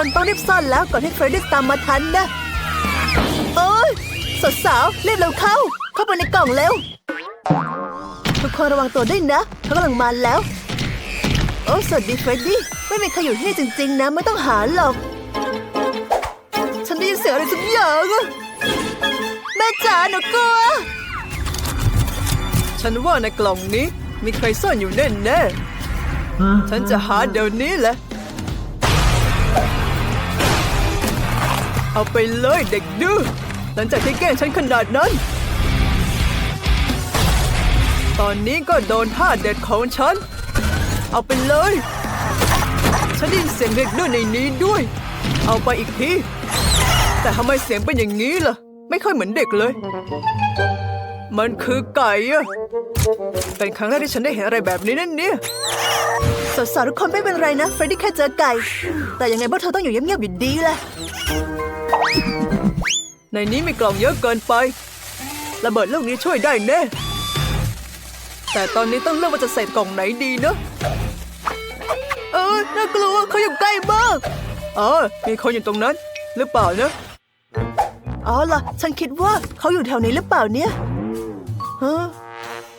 คนต้องรีบซ่อนแล้วก่อนที่เฟรดดี้ตามมาทันนะโอ้ยสาวๆรีบเร็วเข้า เข้าไปในกล่องเร็วทุกคนระวังตัวด้วยนะเขากำลังมาแล้ว โอ้สวัสดีเฟรดดี้ไม่มีใครอยู่ที่นี่จริง ๆ นะ ไม่ต้องหาหรอก ฉันได้ยินเสียงอะไรสักอย่างอะแม่จ๋าหนูกลัว ฉันว่าในกล่องนี้มีใครซ่อนอยู่แน่แน่ๆฉันจะหาเดี๋ยวนี้แหละ เอาไปเลยเด็กดื้อหลังจากที่แกล้งฉันขนาดนั้น ตอนนี้ก็โดนท่าเด็ดของฉัน เอาไปเลย ฉันได้ยินเสียงเด็กดื้อในนี้ด้วย เอาไปอีกที แต่ทำไมเสียงเป็นอย่างนี้ล่ะ ไม่ค่อยเหมือนเด็กเลย มันคือไก่อะเป็นครั้งแรกที่ฉันได้เห็นอะไรแบบนี้นั่นเนี่ยสาวๆทุกคนไม่เป็นไรนะเฟรดดี้แค่เจอไก่ แต่ยังไงพวกเธอต้องอยู่เงียบๆอยู่ดีแหละ ในนี้มีกล่องเยอะเกินไประเบิดลูกนี้ช่วยได้แน่ แต่ตอนนี้ต้องเลือกว่าจะใส่กล่องไหนดีเนะเออน่ากลัวเขาอยู่ใกล้มากอ๋อมีคนอยู่ตรงนั้น หรือเปล่านะอ๋อล่ะ ฉันคิดว่าเขาอยู่แถวนี้หรือเปล่าเนี่ยเฮ้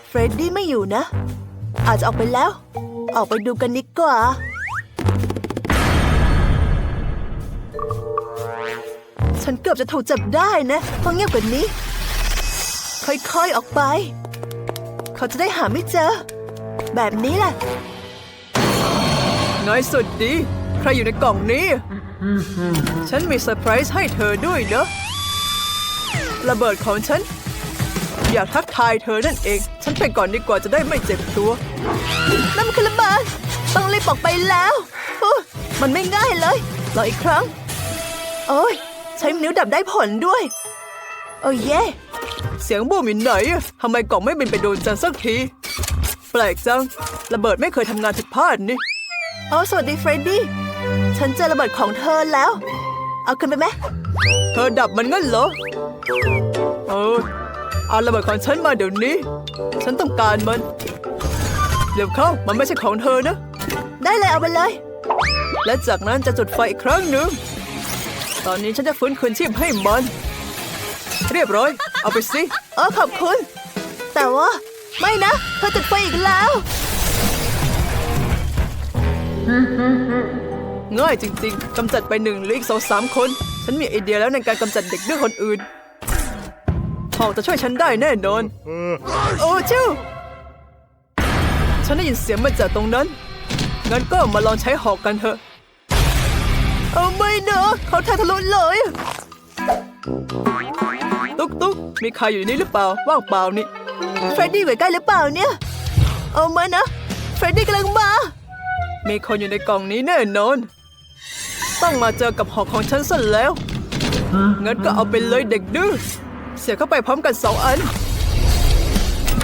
เฟรดดี้ไม่อยู่นะ อาจจะออกไปแล้ว ออกไปดูกันดีกว่า ฉันเกือบจะถูกจับได้นะต้องเงียบกว่านี้ ค่อยๆออกไป เขาจะได้หาไม่เจอ แบบนี้แหละน้อยสุดดี ใครอยู่ในกล่องนี้ ฉันมีเซอร์ไพรส์ให้เธอด้วยเนอะระเบิดของฉัน อยากทักทายเธอนั่นเอง ฉันไปก่อนดีกว่าจะได้ไม่เจ็บตัวนั่นมันคือระเบิดต้องรีบออกไปแล้วอุ๊ยมันไม่ง่ายเลยลองอีกครั้ง โอ้ย ใช้นิ้วดับได้ผลด้วย โอ้เย่เสียงบูมอยู่ไหนอะทำไมกล่องไม่บินไปโดนจันสักที แปลกจัง ระเบิดไม่เคยทำงานผิดพลาดนี่อ๋อสวัสดีเฟรดดี้ ฉันเจอระเบิดของเธอแล้ว เอาขึ้นไปไหม เธอดับมันงั้นเหรอ เออ เอาระเบิดของฉันมาเดี๋ยวนี้ ฉันต้องการมัน เร็วเข้า มันไม่ใช่ของเธอนะ ได้เลยเอาไปเลย และจากนั้นจะจุดไฟอีกครั้งหนึ่ง ตอนนี้ฉันจะฟื้นคืนชีพให้มัน เรียบร้อย เอาไปสิเออขอบคุณ แต่ว่าไม่นะเธอจุดไฟอีกแล้ว ง่ายจริงๆกำจัดไปหนึ่งเหรืออีกสองสามคน ฉันมีไอเดียแล้วในการกำจัดเด็กด้วยคนอื่นหอกจะช่วยฉันได้แน่นอน โอ้ชิวฉันได้ยินเสียงมาจากตรงนั้น งั้นก็มาลองใช้หอกกันเถอะ เอาไม่นะเขาแทงทะลุเลย ตุ๊กตุ๊กมีใครอยู่นี่หรือเปล่า ว่างเปล่านี่ เฟรดดี้อยู่ใกล้หรือเปล่าเนี่ย เอามานะ เฟรดดี้กำลังมา มีคนอยู่ในกล่องนี้แน่นอน ต้องมาเจอกับหอกของฉันซะแล้ว งั้นก็เอาไปเลยเด็กดื้อ เสียบเข้าไปพร้อมกันสองอัน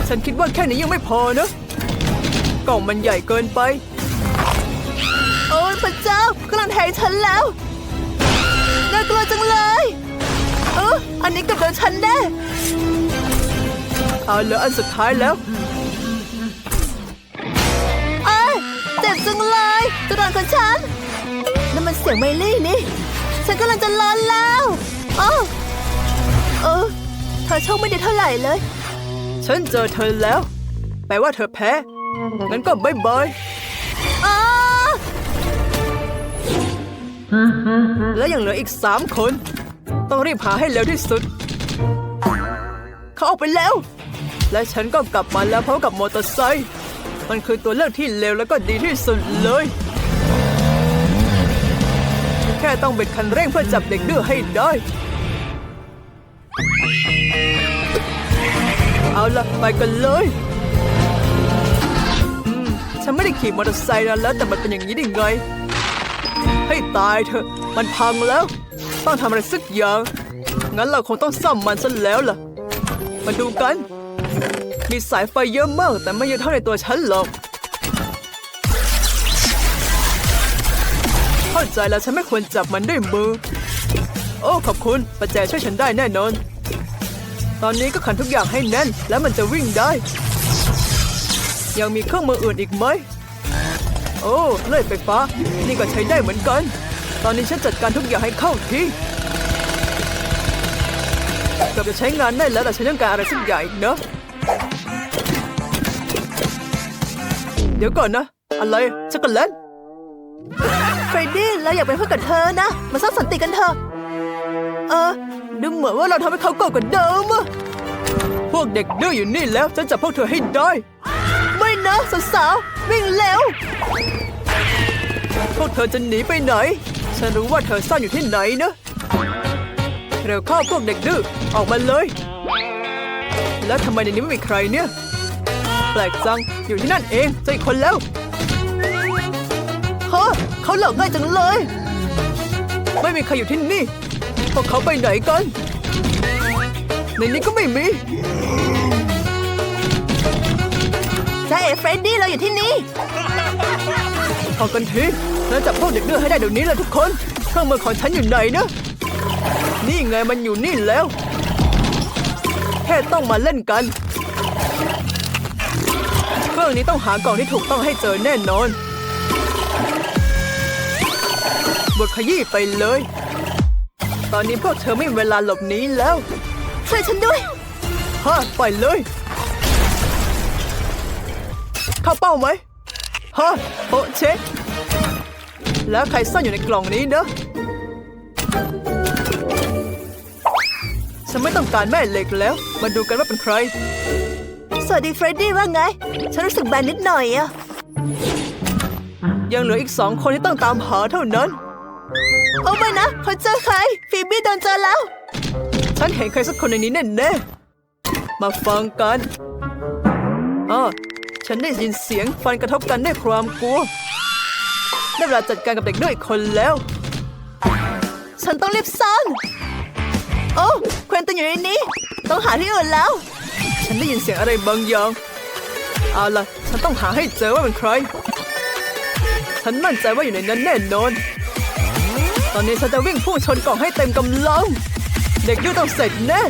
ฉันคิดว่าแค่นี้ยังไม่พอนะ กล่องมันใหญ่เกินไปโอ้ย พระเจ้ากำลังแทงฉันแล้ว น่ากลัวจังเลย เอออันนี้กับโดนฉันแน่เอาเหลืออันสุดท้ายแล้วเอ้ยเจ็บจังเลยจะโดนของฉันนั่นมันเสียงไมลี่นี่ ฉันกำลังจะร้อนแล้วอ้าวเออเธอโชคไม่ดีเท่าไหร่เลย ฉันเจอเธอแล้ว แปลว่าเธอแพ้ งั้นก็บายบาย แล้วยังเหลืออีกสามคน ต้องรีบหาให้เร็วที่สุด เขาออกไปแล้ว และฉันก็กลับมาแล้วพร้อมกับมอเตอร์ไซค์มันคือตัวเลือกที่เร็วแล้วก็ดีที่สุดเลย แค่ต้องเบ็ดคันเร่งเพื่อจับเด็กดื้อให้ได้ เอาละไปกันเลยฉันไม่ได้ขี่มอเตอร์ไซค์นานแล้วแต่มันเป็นอย่างนี้ได้ไง ให้ตายเถอะ มันพังแล้ว ต้องทำอะไรสักอย่าง งั้นเราคงต้องซ่อมมันซะแล้วล่ะ มาดูกัน มีสายไฟเยอะมาก แต่ไม่เยอะเท่าในตัวฉันหรอก เข้าใจแล้วฉันไม่ควรจับมันด้วยมือ โอ้ ขอบคุณประแจช่วยฉันได้แน่นอน ตอนนี้ก็ขันทุกอย่างให้แน่น แล้วมันจะวิ่งได้ ยังมีเครื่องมืออื่นอีกไหม โอ้เลื่อยไฟฟ้า นี่ก็ใช้ได้เหมือนกัน ตอนนี้ฉันจัดการทุกอย่างให้เข้าที่เกือบจะใช้งานได้แล้วแต่ฉันต้องการอะไรสักอย่างอีกเนอะเดี๋ยวก่อนนะ อะไรช็อกโกแลตเฟรดดี้เราอยากเป็นเพื่อนกับเธอนะ มาสร้างสันติกันเถอะ เออ ดูเหมือนว่าเราทำให้เขาโกรธกว่าเดิมอะพวกเด็กดื้ออยู่นี่แล้ว ฉันจับพวกเธอให้ได้ ไม่นะสาวๆวิ่งเร็วพวกเธอจะหนีไปไหน ฉันรู้ว่าเธอซ่อนอยู่ที่ไหนนะ เร็วเข้าพวกเด็กดื้อออกมาเลย แล้วทำไมในนี้ไม่มีใครเนี่ย แปลกจังอยู่ที่นั่นเองเจออีกคนแล้วเฮ้อเขาหลอกง่ายจังเลย ไม่มีใครอยู่ที่นี่ พวกเขาไปไหนกัน ในนี้ก็ไม่มี จ้าเอ๋เฟรดดี้เราอยู่ที่นี่พอกันทีแล้วจับพวกเด็กดื้อให้ได้เดี๋ยวนี้เลยทุกคนเครื่องมือของฉันอยู่ไหนนะนี่ไงมันอยู่นี่แล้ว แค่ต้องมาเล่นกัน เครื่องนี้ต้องหากล่องที่ถูกต้องให้เจอแน่นอนบทขยี้ไปเลย ตอนนี้พวกเธอไม่มีเวลาหลบหนีแล้ว ช่วยฉันด้วยฮะปล่อยเลย เข้าเป้าไหมฮะโปะเช็ค แล้วใครซ่อนอยู่ในกล่องนี้เนอะฉันไม่ต้องการแม่เหล็กแล้ว มาดูกันว่าเป็นใคร สวัสดีเฟรดดี้ว่าไง ฉันรู้สึกแบนนิดหน่อยอะยังเหลืออีกสองคนที่ต้องตามหาเท่านั้นโอ้ไม่นะเขาเจอใคร ฟีบี้โดนเจอแล้ว ฉันเห็นใครสักคนในนี้แน่ๆมาฟังกันอ๋อ ฉันได้ยินเสียงฟันกระทบกันด้วยความกลัว ได้เวลาจัดการกับเด็กด้วยอีกคนแล้ว ฉันต้องรีบซ่อนโอ้เควนตันอยู่ในนี้ ต้องหาที่อื่นแล้ว ฉันได้ยินเสียงอะไรบางอย่าง เอาล่ะ ฉันต้องหาให้เจอว่าเป็นใคร ฉันมั่นใจว่าอยู่ในนั้นแน่นอน ตอนนี้ฉันจะวิ่งพุ่งชนกล่องให้เต็มกำลัง เด็กดื้อต้องเสร็จแน่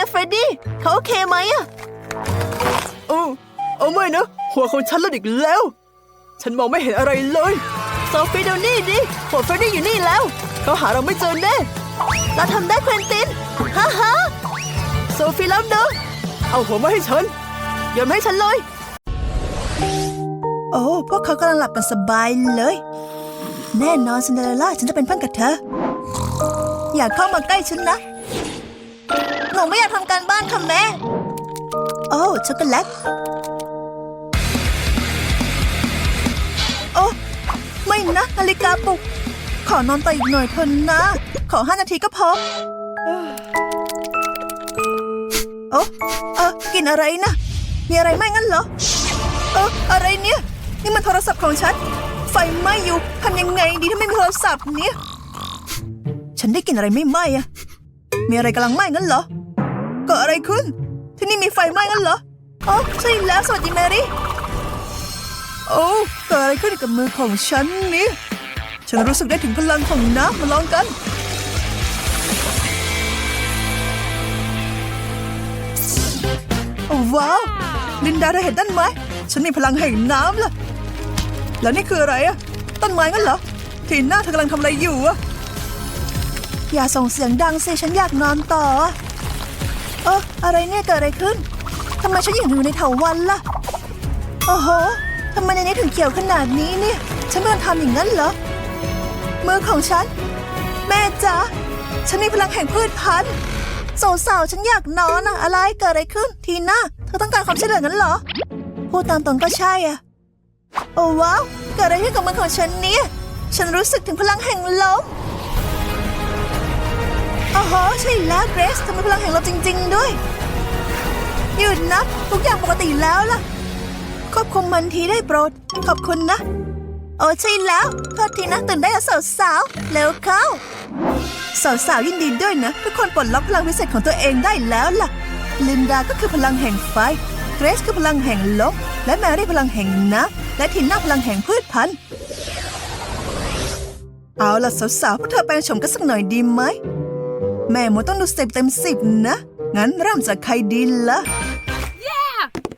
อทีนะเฟรดดี้เขาโอเคไหมอะโอ้เอาไม่นะ หัวของฉันเลือดอีกแล้ว ฉันมองไม่เห็นอะไรเลยโซฟีดูนี่ดิหัวเฟรดดี้อยู่นี่แล้ว เขาหาเราไม่เจอแน่เราทำได้เควินตินฮ่าฮ่าโซฟีแล้วเนอะเอาหัวมาให้ฉันโยนมาให้ฉันเลย โอ้พวกเขากำลังหลับกันสบายเลย แน่นอนซินเดอเรลล่าฉันจะเป็นเพื่อนกับเธอ อยากเข้ามาใกล้ฉันนะ หนูไม่อยากทำการบ้านค่ะแม่ โอ้ช็อกโกแลต โอ้ไม่นะนาฬิกาปลุก ขอนอนต่ออีกหน่อยเถอะนะ ขอห้านาทีก็พอ โอ้เออกินอะไรนะ มีอะไรไหมงั้นเหรอ เอออะไรเนี่ย นี่มันโทรศัพท์ของฉัน ไฟไหม้อยู่ทำยังไงดีถ้าไม่มีโทรศัพท์เนี่ย ฉันได้กลินอะไรไม่ไหม้อะ มีอะไรกำลังไหม้งั้นเหรอ เกิดอะไรขึ้น ที่นี่มีไฟไหม้งั้นเหรออ๋อใช่แล้วสวัสดีแมรี่ โอ้เกิดอะไรขึ้นกับมือของฉันนี่ ฉันรู้สึกได้ถึงพลังของน้ำมาลองกัน ว้าว ลินดาเธอเห็นต้นไม้ฉันมีพลังแห่งน้ำล่ะ แล้วนี่คืออะไรอะต้นไม้งั้นเหรอ ทีน่าเธอกำลังทำอะไรอยู่อะ อย่าส่งเสียงดังสิฉันอยากนอนต่อ เอออะไรเนี่ยเกิดอะไรขึ้นทำไมฉันยังอยู่ในเถาวันล่ะ โอ้โหทำไมในนี้ถึงเขียวขนาดนี้เนี่ย ฉันกำลังทำอย่างนั้นเหรอมือของฉัน แม่จ๋าฉันมีพลังแห่งพืชพันธุ์สาวๆฉันอยากนอนอะอะไรเกิดอะไรขึ้น ทีน่าเธอต้องการความช่วยเหลืองั้นเหรอพูดตามตรงก็ใช่อะ โอ้ว้าวเกิดอะไรขึ้นกับมือของฉันเนี่ย ฉันรู้สึกถึงพลังแห่งลม โอ้โหใช่แล้วเกรซเธอมีพลังแห่งลมจริง ๆ ด้วย หยุดนะ ทุกอย่างปกติแล้วล่ะ ควบคุมมันทีได้โปรด ขอบคุณนะ โอ้ใช่แล้วโทษทีนะตื่นได้แล้วสาวๆเร็วเข้า สาวๆยินดีด้วยนะ ทุกคนปลดล็อกพลังพิเศษของตัวเองได้แล้วล่ะ ลินดาก็คือพลังแห่งไฟเกรซคือพลังแห่งลมและแมรี่พลังแห่งน้ำและทินน่าพลังแห่งพืชพันธุ์เอาล่ะสาวๆพวกเธอแปลงโฉมกันสักหน่อยดีไหม แม่หมดต้องดูสิบเต็มสิบนะ งั้นเริ่มจากใครดีล่ะ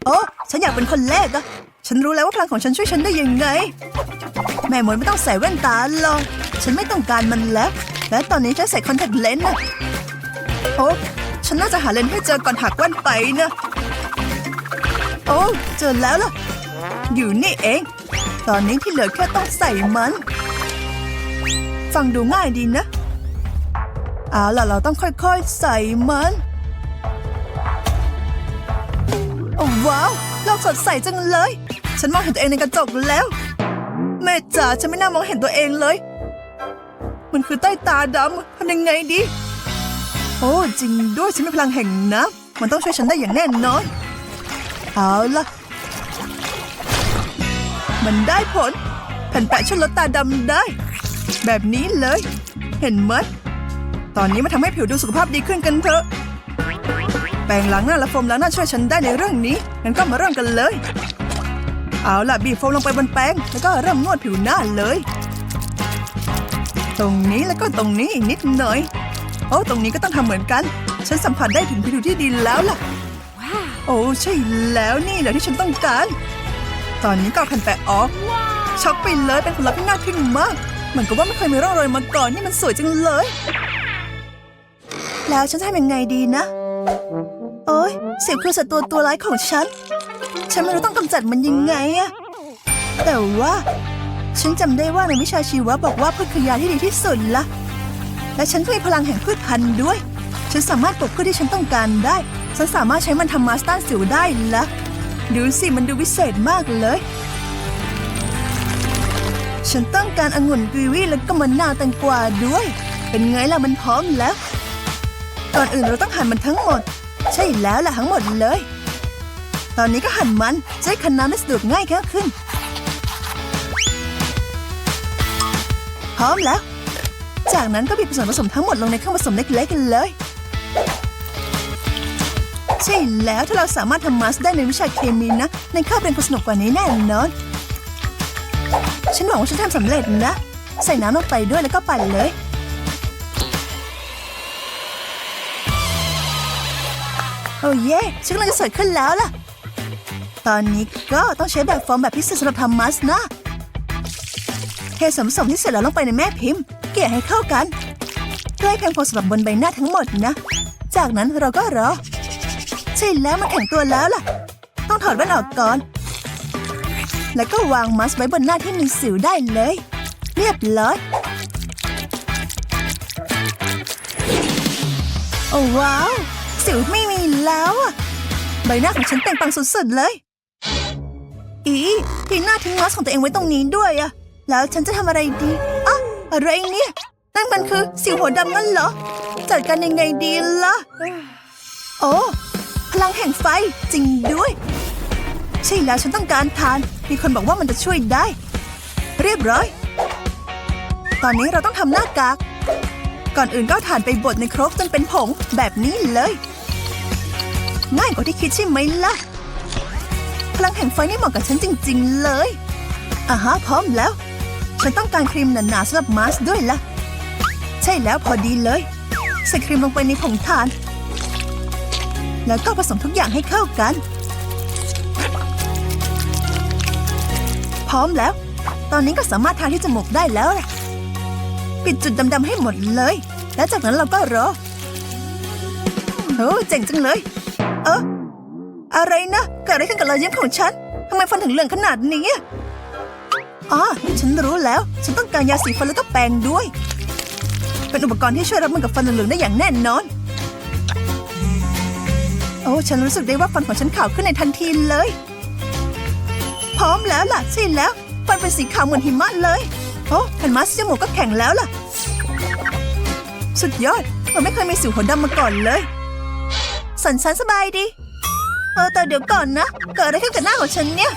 โอ้ฉันอยากเป็นคนแรกอะฉันรู้แล้วว่าพลังของฉันช่วยฉันได้ยังไง แม่หมวยไม่ต้องใส่แว่นตาหรอกฉันไม่ต้องการมันแล้ว และตอนนี้ฉันใส่คอนแทคเลนส์นะโอ้ฉันน่าจะหาเลนส์ให้เจอก่อนหักแว่นไปนะ โอ้เจอแล้วล่ะ อยู่นี่เอง ตอนนี้ที่เหลือแค่ต้องใส่มัน ฟังดูง่ายดีนะ เอาล่ะเราต้องค่อยๆ ใส่มันโอ้ว้าวโลกสดใสจังเลย ฉันมองเห็นตัวเองในกระจกแล้วแม่จ๋าฉันไม่น่ามองเห็นตัวเองเลย มันคือใต้ตาดำทำยังไงดี โอ้จริงด้วยฉันมีพลังแห่งน้ำมันต้องช่วยฉันได้อย่างแน่นอน เอาล่ะ มันได้ผลแผ่นแปะช่วยลดตาดำได้ แบบนี้เลย เห็นไหม ตอนนี้มาทำให้ผิวดูสุขภาพดีขึ้นกันเถอะ แปรงล้างหน้าและโฟมล้างหน้าช่วยฉันได้ในเรื่องนี้ งั้นก็มาเริ่มกันเลย เอาล่ะบีบโฟมลงไปบนแป้งแล้วก็เริ่มนวดผิวหน้าเลย ตรงนี้แล้วก็ตรงนี้อีกนิดหน่อย โอ้ตรงนี้ก็ต้องทำเหมือนกัน ฉันสัมผัสได้ถึงผิวที่ดีแล้วล่ะ โอ้ใช่แล้วนี่แหละที่ฉันต้องการ ตอนนี้ก็เอาแผ่นแปะออก ช็อกไปเลยเป็นผลลัพธ์ที่น่าทึ่งมาก เหมือนกับว่าไม่เคยมีร่องรอยมาก่อนนี่มันสวยจังเลย แล้วฉันจะทำยังไงดีนะ โอ้ยเสียงคือศัตรูตัวร้ายของฉัน ฉันไม่รู้ต้องกำจัดมันยังไงอะแต่ว่าฉันจำได้ว่าในวิชาชีวะบอกว่าพืชคือยาที่ดีที่สุดละ และฉันก็มีพลังแห่งพืชพันธุ์ด้วย ฉันสามารถปลูกพืชที่ฉันต้องการได้ ฉันสามารถใช้มันทำมาสต้านสิวได้ละดูสิมันดูวิเศษมากเลย ฉันต้องการองุ่นกีวีแล้วก็มะนาวแตงกวาด้วย เป็นไงล่ะมันพร้อมแล้ว ก่อนอื่นเราต้องหั่นมันทั้งหมด ใช่แล้วล่ะทั้งหมดเลย ตอนนี้ก็หั่นมันจะให้คันน้ำได้สะดวกง่ายแค่ขึ้น พร้อมแล้ว จากนั้นก็บีบส่วนผสมทั้งหมดลงในเครื่องผสมเล็กๆกันเลย ใช่แล้วถ้าเราสามารถทำมาสได้ในวิชาเคมีนะ ในคาบเรียนสนุกกว่านี้แน่นอน ฉันหวังว่าฉันทำสำเร็จนะ ใส่น้ำลงไปด้วยแล้วก็ปั่นเลย โอ้เย่ฉันกำลังจะสวยขึ้นแล้วล่ะ ตอนนี้ก็ต้องใช้แบบฟอร์มแบบพิเศษสำหรับทำมัสนะเทส่วนผสมที่เสร็จแล้วลงไปในแม่พิมพ์ เกลี่ยให้เข้ากันเพื่อให้เพียงพอสำหรับบนใบหน้าทั้งหมดนะ จากนั้นเราก็รอ ใช่แล้วมันแข็งตัวแล้วล่ะ ต้องถอดแว่นออกก่อน แล้วก็วางมัสก์ไว้บนหน้าที่มีสิวได้เลย เรียบร้อยโอ้ว้าว สิวไม่มีแล้วอะใบหน้าของฉันเปล่งปังสุดๆเลย อีทีหน้าทิ้งมัสของตัวเองไว้ตรงนี้ด้วยอะแล้วฉันจะทำอะไรดีอะอะไรเนี่ยนั่นมันคือสิวหัวดำนั่นเหรอ จัดการยังไงดีล่ะ โอ้พลังแห่งไฟจริงด้วย ใช่แล้วฉันต้องการทาน มีคนบอกว่ามันจะช่วยได้ เรียบร้อย ตอนนี้เราต้องทำหน้ากาก ก่อนอื่นก็ถ่านไปบดในครกจนเป็นผงแบบนี้เลย ง่ายกว่าที่คิดใช่ไหมล่ะ พลังแห่งไฟนี่เหมาะกับฉันจริง ๆ เลยอ่าฮะพร้อมแล้ว ฉันต้องการครีมหนาๆสำหรับมาสด้วยล่ะ ใช่แล้วพอดีเลย ใส่ครีมลงไปในผงถ่าน แล้วก็ผสมทุกอย่างให้เข้ากัน พร้อมแล้ว ตอนนี้ก็สามารถทาที่จมูกได้แล้วแหละปิดจุดดำๆให้หมดเลย แล้วจากนั้นเราก็รอโอ้เจ๋งจังเลย เอออะไรนะเกิดอะไรขึ้นกับรอยยิ้มของฉันทำไมฟันถึงเหลืองขนาดนี้อ๋อฉันรู้แล้ว ฉันต้องการยาสีฟันแล้วก็แปรงด้วย เป็นอุปกรณ์ที่ช่วยรับมือกับฟันเหลืองได้อย่างแน่นอน โอ้ฉันรู้สึกได้ว่าฟันของฉันขาวขึ้นในทันทีเลย พร้อมแล้วล่ะใช่แล้ว ฟันเป็นสีขาวเหมือนหิมะเลย โอ้แผ่นมาสก์จมูกก็แข็งแล้วล่ะ สุดยอดมันไม่เคยมีสิวหัวดำมาก่อนเลย สันสันสบายดี เออแต่เดี๋ยวก่อนนะ เกิดอะไรขึ้นกับหน้าของฉันเนี่ย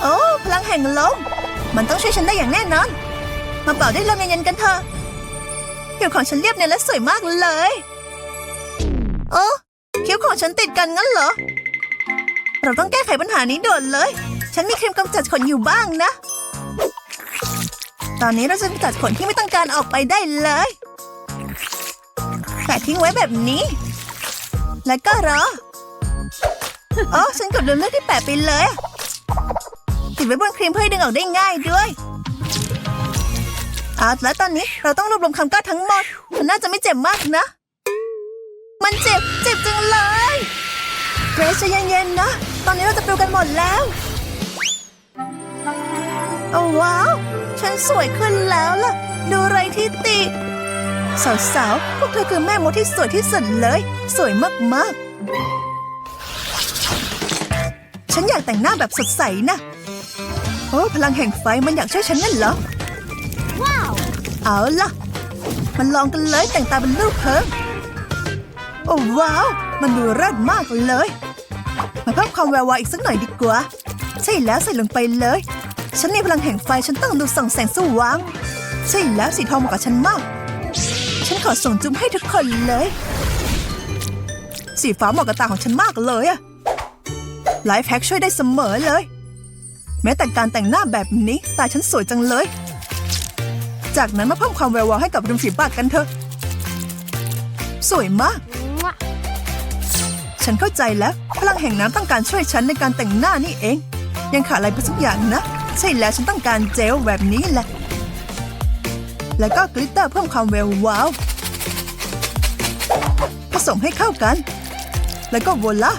โอ้พลังแห่งลม มันต้องช่วยฉันได้อย่างแน่นอน มาเป่าด้วยลมเย็นๆกันเถอะผิวของฉันเรียบเนียนและสวยมากเลยโอ้คิ้วของฉันติดกันงั้นเหรอ เราต้องแก้ไขปัญหานี้ด่วนเลย ฉันมีครีมกำจัดขนอยู่บ้างนะ ตอนนี้เราจะกำจัดขนที่ไม่ต้องการออกไปได้เลยแปะทิ้งไว้แบบนี้ แล้วก็รออ๋อฉันกดลืมเลือกที่แปะไปเลย ติดไว้บนครีมเพื่อดึงออกได้ง่ายด้วยเอาแล้วตอนนี้เราต้องรวบรวมคำกล้าทั้งหมด มันน่าจะไม่เจ็บมากนะ มันเจ็บ เจ็บจังเลยเกรซใจะเย็นๆนะ ตอนนี้เราจะปลิวกันหมดแล้ว โอ้ว้าว ฉันสวยขึ้นแล้วล่ะ ดูไรที่ติด สาวๆ พวกเธอคือแม่มดที่สวยที่สุดเลย สวยมากๆ ฉันอยากแต่งหน้าแบบสดใสนะ โอ้พลังแห่งไฟมันอยากช่วยฉันนั่นเหรอ ว้าว เอาล่ะ มันลองกันเลยแต่งตาเป็นลูกเพิงโอ้ว้าว มันดูเลิศมากเลย มาเพิ่มความแวววาวอีกสักหน่อยดีกว่า ใช่แล้วใส่ลงไปเลย ฉันมีพลังแห่งไฟฉันต้องดูส่องแสงสว่าง ใช่แล้วสีทองเหมาะกับฉันมากฉันข อส่งจุ๊มให้ทุกคนเลย สีฟ้าเหมาะกับตาของฉันมากเลยอะไลฟ์แพ็กช่วยได้เสมอเลย แม้แต่การแต่งหน้าแบบนี้ตาฉันสวยจังเลย จากนั้นมาเพิ่มความแวววาวให้กับริมฝีปากกันเถอะ สวยมาก ฉันเข้าใจแล้ว พลังแห่งน้ำต้องการช่วยฉันในการแต่งหน้านี่เอง ยังขาดอะไรไปสักอย่างนะ ใช่แล้วฉันต้องการเจลแบบนี้แหละแล้วก็กลิตเตอร์เพิ่มความแวววาว ผสมให้เข้ากัน แล้วก็โวล่า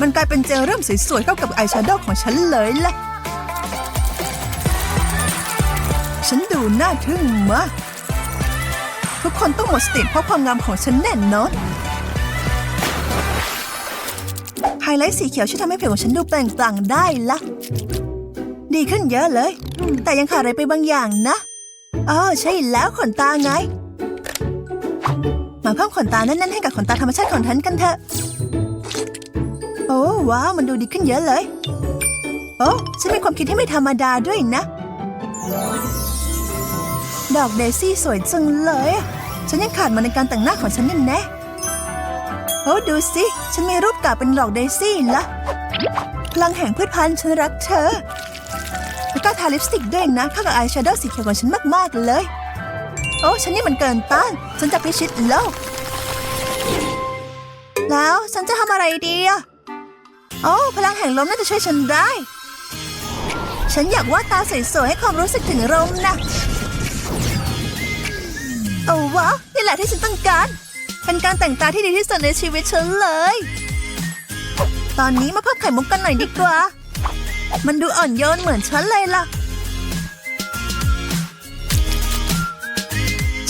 มันกลายเป็นเจลเริ่มสวยๆเข้ากับอายแชโดว์ของฉันเลยล่ะฉันดูน่าทึ่งมาก ทุกคนต้องหมดสติเพราะความงามของฉันแน่นอนไฮไลท์สีเขียวช่วยทำให้ผิวของฉันดูเปล่งปลั่งได้ละ ดีขึ้นเยอะเลย แต่ยังขาดอะไรไปบางอย่างนะอ๋อใช่แล้วขนตาไง มาเพิ่มขนตาแน่นๆให้กับขนตาธรรมชาติของฉันกันเถอะ โอ้ว้าวมันดูดีขึ้นเยอะเลย โอ้ฉันมีความคิดที่ไม่ธรรมดาด้วยนะ ดอกเดซี่สวยจังเลย ฉันยังขาดมันในการแต่งหน้าของฉันแน่แน่โอ้ดูสิ ฉันมีรูปกาบเป็นดอกเดซี่ละพลังแห่งพืชพันธุ์ฉันรักเธอแล้วก็ทาลิปสติกด้วยนะเข้ากับอายแชโดว์สีเขียวของฉันมากๆเลย โอ้ ฉันนี่มันเกินต้าน ฉันจะพิชิตโลก แล้วฉันจะทำอะไรดีอะโอ้พลังแห่งลมน่าจะช่วยฉันได้ ฉันอยากวาดตาสวยๆให้ความรู้สึกถึงลมนะโอ้ว้าวนี่แหละที่ฉันต้องการ เป็นการแต่งตาที่ดีที่สุดในชีวิตฉันเลย ตอนนี้มาเพิ่มไข่มุกกันหน่อยดีกว่า มันดูอ่อนโยนเหมือนฉันเลยล่ะ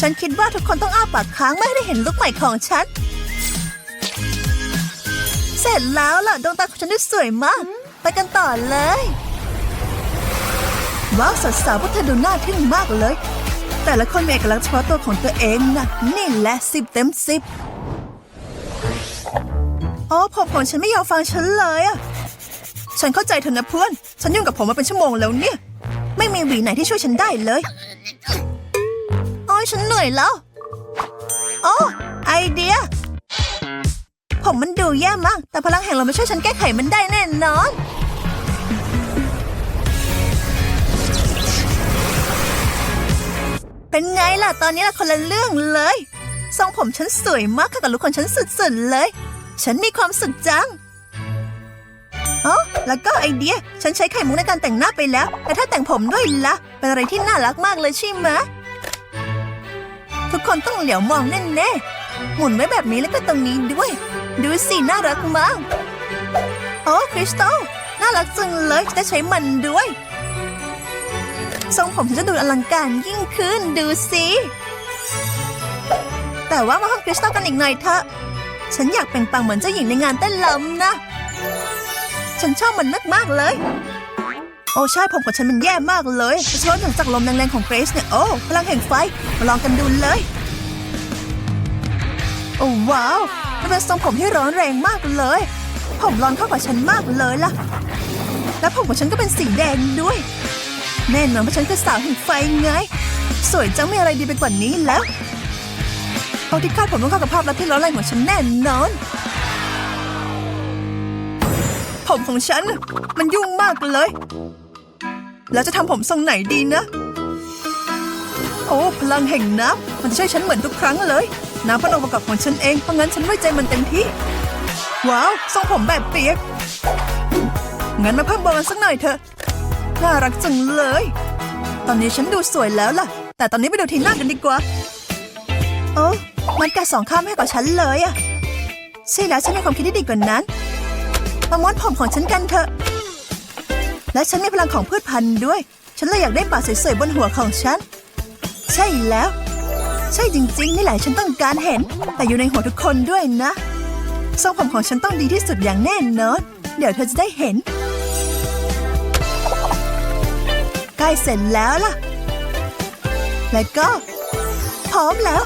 ฉันคิดว่าทุกคนต้องอ้าปากค้างเมื่อได้เห็นลุคใหม่ของฉัน เสร็จแล้วล่ะดวงตาของฉันดูสวยมาก ไปกันต่อเลย ว้าวสาวๆพวกเธอดูน่าทึ่งมากเลย แต่ละคนมีเอกลักษณ์เฉพาะตัวของตัวเองนะนี่แหละสิบเต็มสิบโอ้ผมของฉันไม่ยอมฟังฉันเลยอะฉันเข้าใจเธอนะเพื่อน ฉันยุ่งกับผมมาเป็นชั่วโมงแล้วเนี่ย ไม่มีหวีไหนที่ช่วยฉันได้เลยโอ้ยฉันเหนื่อยแล้ว โอ้ไอเดีย ผมมันดูแย่มาก แต่พลังแห่งลมมาช่วยฉันแก้ไขมันได้แน่นอน เป็นไงล่ะ ตอนนี้ละคนละเรื่องเลย ทรงผมฉันสวยมากเข้ากับลุคของฉันสุดๆเลย ฉันมีความสุขจังอ๋อแล้วก็ไอเดีย ฉันใช้ไข่มุกในการแต่งหน้าไปแล้ว แต่ถ้าแต่งผมด้วยละ่ะ เป็นอะไรที่น่ารักมากเลยใช่ไหมทุกคนต้องเหลียวมองแน่ๆหมุนไว้แบบนี้แล้วก็ตรงนี้ด้วย ดูสิน่ารักมาก โอ้คริสตัลน่ารักจังเลยจะใช้มันด้วย ทรงผมฉันจะดูอลังการยิ่งขึ้นดูสิแต่ว่ามาห้องคริสตัลกันอีกหน่อยเถอะ ฉันอยากเปล่งปลังเหมือนเจ้าหญิงในงานเต้นลำนะ ฉันชอบมันมากๆเลย โอ้ใช่ผมของฉันมันแย่มากเลยเฉพาะหลังจากลมแรงๆของเกรซเนี่ยโอ้พลังแห่งไฟมาลองกันดูเลย โอ้ว้าว เป็นทรงผมที่ร้อนแรงมากเลย ผมร้อนเข้ากับฉันมากเลยล่ะ และผมของฉันก็เป็นสีแดงด้วย แน่นอนเพราฉันคือสาวแห่งไฟไง สวยจังไม่อะไรดีไปกว่านี้แล้วเอาที่คาดผมต้องเข้ากับภาพลักษณ์ที่ร้อนแรงของฉันแน่นอน ผมของฉันมันยุ่งมากเลย แล้วจะทำผมทรงไหนดีนะ โอ้พลังแห่งน้ำมันจะช่วยฉันเหมือนทุกครั้งเลย น้ำเป็นองค์ประกอบของฉันเอง เพราะงั้นฉันไว้ใจมันเต็มที่ ว้าวทรงผมแบบเปียก งั้นมาเพิ่มโบนัสสักหน่อยเถอะ น่ารักจังเลย ตอนนี้ฉันดูสวยแล้วล่ะ แต่ตอนนี้ไปดูทีหน้ากันดีกว่า โอ้มันกาสองข้ามให้กับฉันเลยอะใช่แล้วฉันมีความคิดที่ดีกว่านั้น มาม้วนผมของฉันกันเถอะ และฉันมีพลังของพืชพันธุ์ด้วย ฉันเลยอยากได้ป่าสวยๆบนหัวของฉัน ใช่แล้ว ใช่จริงๆ นี่แหละฉันต้องการเห็น แต่อยู่ในหัวทุกคนด้วยนะทรงผมของฉันต้องดีที่สุดอย่างแน่นอน เดี๋ยวเธอจะได้เห็น ใกล้เสร็จแล้วล่ะ แล้วก็ พร้อมแล้ว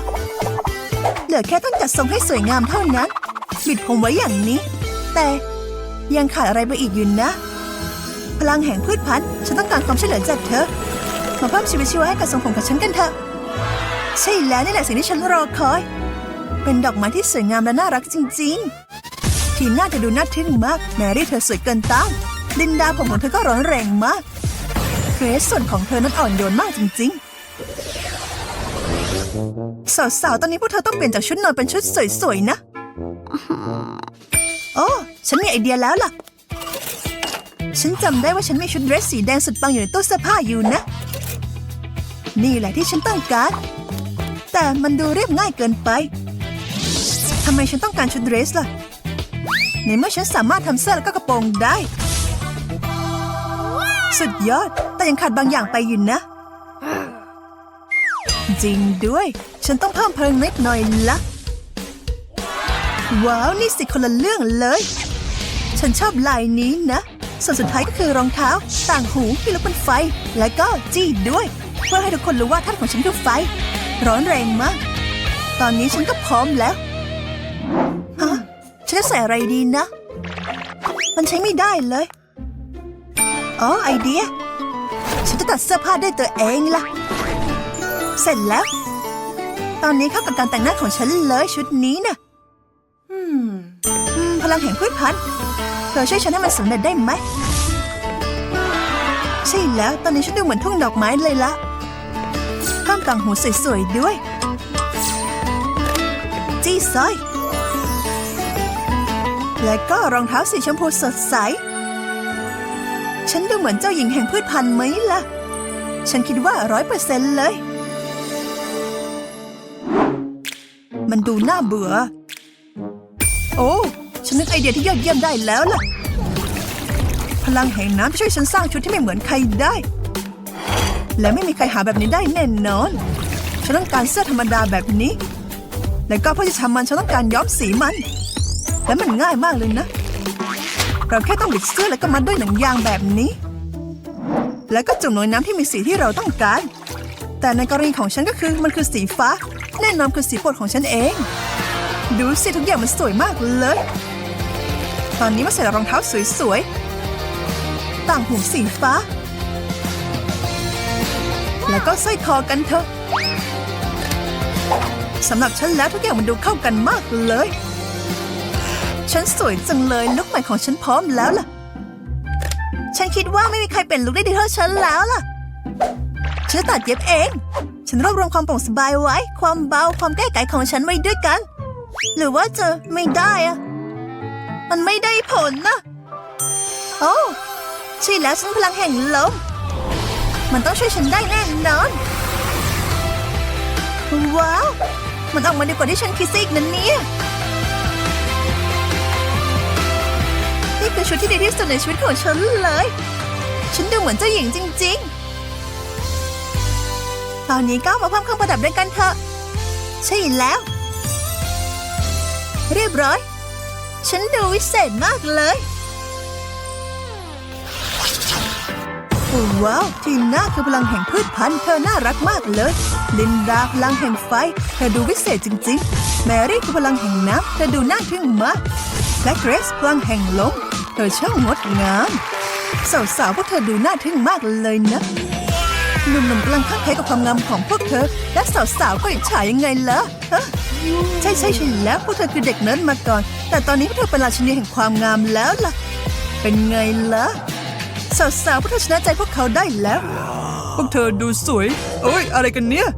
เหลือแค่ต้องจัดทรงให้สวยงามเท่านั้น บิดผมไว้อย่างนี้ แต่ยังขาดอะไรไปอีกอยู่นะ พลังแห่งพืชพันธุ์ ฉันต้องการความช่วยเหลือจากเธอ มาเพิ่มชีวิตชีวาให้กับทรงผมของฉันกันเถอะ ใช่แล้วนี่แหละสิ่งที่ฉันรอคอย เป็นดอกไม้ที่สวยงามและน่ารักจริง ๆ ทีน่าจะดูน่าทึ่งมาก แมรี่เธอสวยเกินต้านลินดาผมของเธอก็ร้อนแรงมากเกรซส่วนของเธอนั้นอ่อนโยนมากจริง ๆ สาวๆ ตอนนี้พวกเธอต้องเปลี่ยนจากชุดนอนเป็นชุดสวยๆ นะ โอ้ ฉันมีไอเดียแล้วล่ะ ฉันจำได้ว่าฉันมีชุดเดรสสีแดงสุดปังอยู่ในตู้เสื้อผ้าอยู่นะ นี่แหละที่ฉันต้องการ แต่มันดูเรียบง่ายเกินไปทำไมฉันต้องการชุดเดรสล่ะ ในเมื่อฉันสามารถทำเสื้อแล้วก็กระโปรงได้ สุดยอด แต่ยังขาดบางอย่างไปอยู่นะ จริงด้วย ฉันต้องเพิ่มเพลิงเล็กหน่อยละว้าวนี่สิคนละเรื่องเลย ฉันชอบลายนี้นะ ส่วนสุดท้ายก็คือรองเท้า ต่างหูที่ลุกเป็นไฟ และก็จี้ด้วย เพื่อให้ทุกคนรู้ว่าท่านของฉันคือไฟ ร้อนแรงมาก ตอนนี้ฉันก็พร้อมแล้วฮะฉันจะใส่อะไรดีนะ มันใช้ไม่ได้เลย อ๋อไอเดีย ฉันจะตัดเสื้อผ้าด้วยตัวเองล่ะ เสร็จแล้ว ตอนนี้เข้ากับการแต่งหน้าของฉันเลยชุดนี้น่ะอืมพลังแห่งพืชพันธุ์เธอช่วยฉันให้มันสำเร็จได้ไหม ใช่แล้ว ตอนนี้ฉันดูเหมือนทุ่งดอกไม้เลยละ เพิ่มต่างหูสวยๆด้วย จี้สร้อย และก็รองเท้าสีชมพูสดใส ฉันดูเหมือนเจ้าหญิงแห่งพืชพันธุ์ไหมล่ะ ฉันคิดว่าร้อยเปอร์เซ็นต์เลย มันดูน่าเบื่อ โอ้ ฉันนึกไอเดียที่ยอดเยี่ยมได้แล้วล่ะ พลังแห่งน้ำช่วยฉันสร้างชุดที่ไม่เหมือนใครได้ และไม่มีใครหาแบบนี้ได้แน่นอน ฉันต้องการเสื้อธรรมดาแบบนี้ แล้วก็เพื่อจะทำมันฉันต้องการย้อมสีมัน และมันง่ายมากเลยนะ เราแค่ต้องบิดเสื้อแล้วก็มัดด้วยหนังยางแบบนี้ แล้วก็จุ่มลงในน้ำที่มีสีที่เราต้องการ แต่ในกรณีของฉันก็คือมันคือสีฟ้า แน่นอนคือสีโปรดของฉันเอง ดูสิทุกอย่างมันสวยมากเลย ตอนนี้มาใส่รองเท้าสวยๆ ต่างหูสีฟ้า แล้วก็สร้อยคอกันเถอะสำหรับฉันแล้วทุกอย่างมันดูเข้ากันมากเลย ฉันสวยจังเลยลุคใหม่ของฉันพร้อมแล้วล่ะ ฉันคิดว่าไม่มีใครเป็นลุคได้ดีเท่าฉันแล้วล่ะ ฉันตัดเย็บเอง ฉันรวบรวมความโปร่งสบายไว้ ความเบาความแก้ไขของฉันไว้ด้วยกัน หรือว่าจะไม่ได้อะมันไม่ได้ผลนะ โอ้ใช่แล้วฉันพลังแห่งลม มันต้องช่วยฉันได้แน่นอน ว้าว มันออกมาดีกว่าที่ฉันคิดซะอีกนั่นเนี่ยนี่คือชุดที่ดีที่สุดในชีวิตของฉันเลย ฉันดูเหมือนเจ้าหญิงจริง ๆ ตอนนี้ก็มาเพิ่มเครื่องประดับด้วยกันเถอะ ใช่แล้ว เรียบร้อย ฉันดูวิเศษมากเลย ว้าวทีน่าคือพลังแห่งพืชพันธุ์เธอน่ารักมากเลย ลินดาพลังแห่งไฟ เธอดูวิเศษจริงๆ แมรี่คือพลังแห่งน้ำเธอดูน่าทึ่งมาก และเกรซพลังแห่งลมเธอช่างงดงามสาวๆพวกเธอดูน่าทึ่งมากเลยนะหนุ่มๆกำลังข้างใครกับความงามของพวกเธอ และสาวๆก็อิจฉายังไงล่ะฮะใช่ใช่ใช่แล้วพวกเธอคือเด็กเนิร์ดมาก่อน แต่ตอนนี้พวกเธอเป็นราชินีแห่งความงามแล้วล่ะ เป็นไงล่ะ สาวๆพวกเธอชนะใจพวกเขาได้แล้ว พวกเธอดูสวย โอ้ยอะไรกันเนี่ย